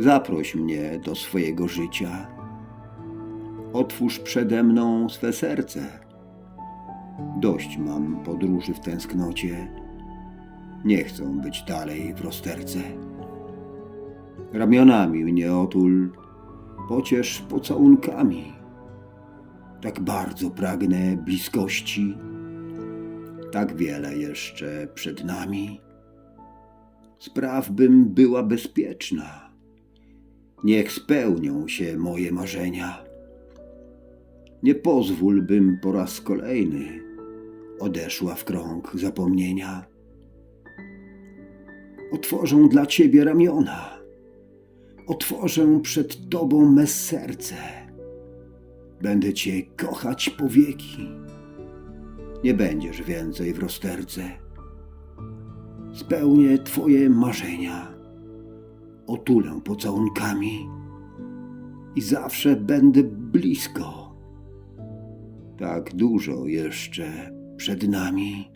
Zaproś mnie do swojego życia. Otwórz przede mną swe serce. Dość mam podróży w tęsknocie. Nie chcę być dalej w rozterce. Ramionami mnie otul, pociesz pocałunkami. Tak bardzo pragnę bliskości. Tak wiele jeszcze przed nami. Spraw bym była bezpieczna. Niech spełnią się moje marzenia. Nie pozwól, bym po raz kolejny odeszła w krąg zapomnienia. Otworzę dla ciebie ramiona. Otworzę przed tobą me serce. Będę cię kochać po wieki. Nie będziesz więcej w rozterce. Spełnię twoje marzenia. Otulę pocałunkami i zawsze będę blisko. Tak dużo jeszcze przed nami.